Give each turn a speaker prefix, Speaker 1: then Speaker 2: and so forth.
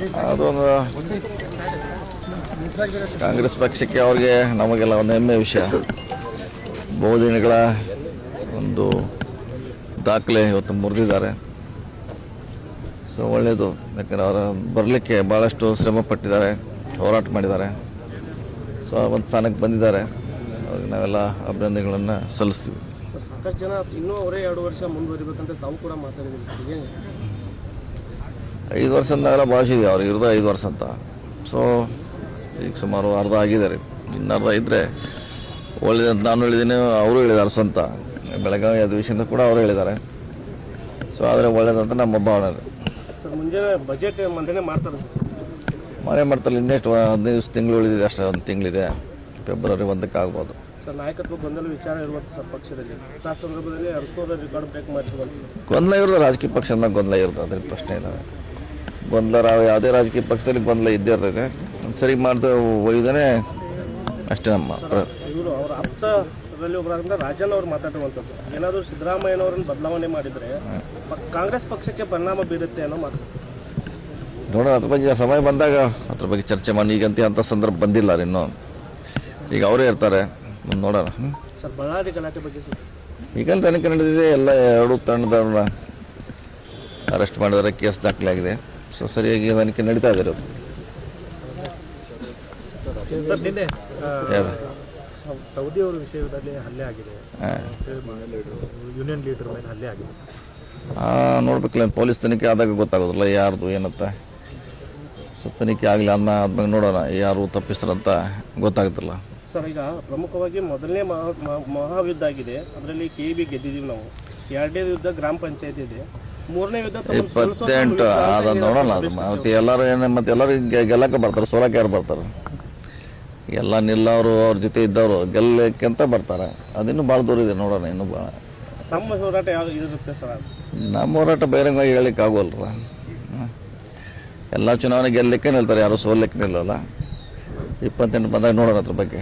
Speaker 1: ಅದೊಂದು ಕಾಂಗ್ರೆಸ್ ಪಕ್ಷಕ್ಕೆ ಅವ್ರಿಗೆ ನಮಗೆಲ್ಲ ಒಂದು ಹೆಮ್ಮೆ ವಿಷಯ. ಬಹುದಿನಗಳ ಒಂದು ದಾಖಲೆ ಇವತ್ತು ಮುರಿದಿದ್ದಾರೆ. ಸೊ ಒಳ್ಳೆಯದು ಯಾಕಂದರೆ ಅವರು ಬರಲಿಕ್ಕೆ ಭಾಳಷ್ಟು ಶ್ರಮ ಪಟ್ಟಿದ್ದಾರೆ ಹೋರಾಟ ಮಾಡಿದ್ದಾರೆ. ಸೊ, ಒಂದು ಸ್ಥಾನಕ್ಕೆ ಬಂದಿದ್ದಾರೆ. ಅವ್ರಿಗೆ ನಾವೆಲ್ಲ ಅಭಿನಂದನೆಗಳನ್ನು ಸಲ್ಲಿಸ್ತೀವಿ.
Speaker 2: ಸಾಕಷ್ಟು ಜನ ಇನ್ನೂ ಅವರೇ ಎರಡು ವರ್ಷ ಮುಂದುವರಿಬೇಕಂತ ತಾವು ಕೂಡ ಮಾತಾಡಿದ್ದೀರಿ. ಏನು?
Speaker 1: ಐದು ವರ್ಷ ನಾವೆಲ್ಲ ಭಾವಿಸಿದ್ವಿ ಅವ್ರಿಗೆ ಇರೋದು ಐದು ವರ್ಷ ಅಂತ. ಸೊ ಈಗ ಸುಮಾರು ಅರ್ಧ ಆಗಿದ್ದಾರೆ ಇನ್ನು ಅರ್ಧ ಇದ್ದರೆ ಒಳ್ಳೆದಂತ ನಾನು ಹೇಳಿದ್ದೀನಿ ಅವರು ಹೇಳಿದ್ದಾರೆ ಸ್ವಂತ. ಬೆಳಗಾವಿ ಅಧಿವೇಶನ ಕೂಡ ಅವರು ಹೇಳಿದ್ದಾರೆ ಸೊ ಆದರೆ ಒಳ್ಳೇದಂತ ನಮ್ಮ ಭಾವನೆ
Speaker 2: ಬಜೆಟ್ ಮಂಡನೆ ಮಾಡ್ತಾರೆ
Speaker 1: ಮನೆ ಮಾಡ್ತಾರೆ ಇನ್ನೆಷ್ಟು ಹದಿನೈದು ದಿವಸ ತಿಂಗಳು ಉಳಿದಿದೆ ಅಷ್ಟೇ ಒಂದು ತಿಂಗಳಿದೆ. ಫೆಬ್ರವರಿ ಒಂದಕ್ಕೆ ಆಗ್ಬೋದು.
Speaker 2: ನಾಯಕತ್ವ ಗೊಂದಲ ವಿಚಾರ ಇರುವಂಥ ಸರ್ ಪಕ್ಷದಲ್ಲಿ. ಆ ಸಂದರ್ಭದಲ್ಲಿ ಅರಸೋದ ರಿಕಾರ್ಡ್ ಬ್ರೇಕ್
Speaker 1: ಗೊಂದಲ ಇರೋದು ರಾಜಕೀಯ ಪಕ್ಷದ ಗೊಂದಲ ಇರೋದು ಅದ್ರ ಪ್ರಶ್ನೆ ಇಲ್ಲ. ಗೊಂದಲ ರಾವ್ ಯಾವುದೇ ರಾಜಕೀಯ ಪಕ್ಷದಲ್ಲಿ ಗೊಂದಲ ಇದ್ದೇ ಇರ್ತೈತೆ ಒಂದ್ ಸರಿ ಮಾಡ್ತಾ ಒಯ್ದಾನೆ ಅಷ್ಟೇ ನಮ್ಮ
Speaker 2: ಇವರು ಅವರ ಒಬ್ಬರಾಗಿಂದ ರಾಜನ್ ಅವರು ಮಾತಾಡುವಂಥದ್ದು. ಏನಾದರೂ ಸಿದ್ದರಾಮಯ್ಯನವರನ್ನು ಬದಲಾವಣೆ ಮಾಡಿದರೆ ಕಾಂಗ್ರೆಸ್ ಪಕ್ಷಕ್ಕೆ ಪರಿಣಾಮ ಬೀರುತ್ತೆ ಅನ್ನೋ ಮಾತು.
Speaker 1: ನೋಡೋಣ ಅದ್ರ ಬಗ್ಗೆ ಸಮಯ ಬಂದಾಗ ಅದ್ರ ಬಗ್ಗೆ ಚರ್ಚೆ ಮಾಡಿ ಈಗಂತ ಅಂತ ಸಂದರ್ಭ ಬಂದಿಲ್ಲ ರೀ ಇನ್ನೂ. ಈಗ ಅವರೇ ಇರ್ತಾರೆ. ನೋಡೋಣ?
Speaker 2: ಸರ್ ಬಳ್ಳಾರಿ ಗಲಾಟೆ ಬಗ್ಗೆ
Speaker 1: ಈಗಲೂ ತನಿಖೆ ನಡೆದಿದೆ ಎಲ್ಲ ಎರಡು ತಂಡದವ್ರನ್ನ ಅರೆಸ್ಟ್ ಮಾಡಿದರೆ ಕೇಸ್ ದಾಖಲಾಗಿದೆ. ಸೊ ಸರಿಯಾಗಿ ತನಿಖೆ ನಡೀತಾ ಇದೆ
Speaker 2: ಸರ್ ನಿನ್ನೆ ಸೌದಿ ಅವರ ವಿಷಯದಲ್ಲಿ ಹಲ್ಲೆ ಆಗಿದೆ.
Speaker 1: ಹಾಂ.
Speaker 2: ಯೂನಿಯನ್ ಲೀಡರ್ ಮೇಲೆ ಹಲ್ಲೆ ಆಗಿದೆ.
Speaker 1: ಹಾಂ ನೋಡ್ಬೇಕಲ್ಲ ಪೊಲೀಸ್ ತನಿಖೆ ಆದಾಗ ಗೊತ್ತಾಗೋದಿಲ್ಲ ಯಾರ್ದು ಏನಂತ. ಸೊ ತನಿಖೆ ಆಗಲಿ ಆದ್ಮೇಲೆ ಆದ್ಮೇಲೆ ನೋಡೋಣ ಯಾರು ತಪ್ಪಿಸ್ತಾರಂತ ಗೊತ್ತಾಗ್ತಿಲ್ಲ
Speaker 2: ಸರ್ ಈಗ ಪ್ರಮುಖವಾಗಿ ಮೊದಲನೇ ಮಹಾ ಮಹಾ- ಮಹಾಯುದ್ಧ ಆಗಿದೆ. ಅದರಲ್ಲಿ ಕೆ ಬಿ ಗೆದ್ದಿದ್ದೀವಿ ನಾವು. ಎರಡನೇ ಯುದ್ಧ ಗ್ರಾಮ ಪಂಚಾಯತ್ ಇದೆ.
Speaker 1: ಇಪ್ಪತ್ತೆಂಟು ಅದನ್ನು ನೋಡೋಣ ಅದು. ಮತ್ತೆ ಎಲ್ಲರೂ ಏನು ಮತ್ತೆ ಎಲ್ಲರೂ ಗೆಲ್ಲಕ ಗೆಲ್ಲಕ್ಕೆ ಬರ್ತಾರೆ ಸೋಲಕ್ಕೆ ಯಾರು ಬರ್ತಾರೆ. ಎಲ್ಲ ನಿಲ್ಲವರು ಅವ್ರ ಜೊತೆ ಇದ್ದವರು ಗೆಲ್ಲಕ್ಕಿಂತ ಬರ್ತಾರೆ. ಅದಿನ್ನೂ ಭಾಳ ದೂರ ಇದೆ ನೋಡೋಣ ಇನ್ನೂ ಭಾಳ.
Speaker 2: ತಮ್ಮ ಹೋರಾಟ ಯಾವ್ದು ಇರುತ್ತೆ ಸರ್
Speaker 1: ನಮ್ಮ ಹೋರಾಟ ಬಹಿರಂಗವಾಗಿ ಹೇಳಲಿಕ್ಕೆ ಆಗೋಲ್ರ. ಎಲ್ಲ ಚುನಾವಣೆ ಗೆಲ್ಲಕ್ಕೆ ನಿಲ್ತಾರೆ ಯಾರು ಸೋಲಕ್ಕೆ ನಿಲ್ಲಲ್ಲ. ಇಪ್ಪತ್ತೆಂಟು ಬಂದಾಗ ನೋಡೋಣ ಅದ್ರ ಬಗ್ಗೆ.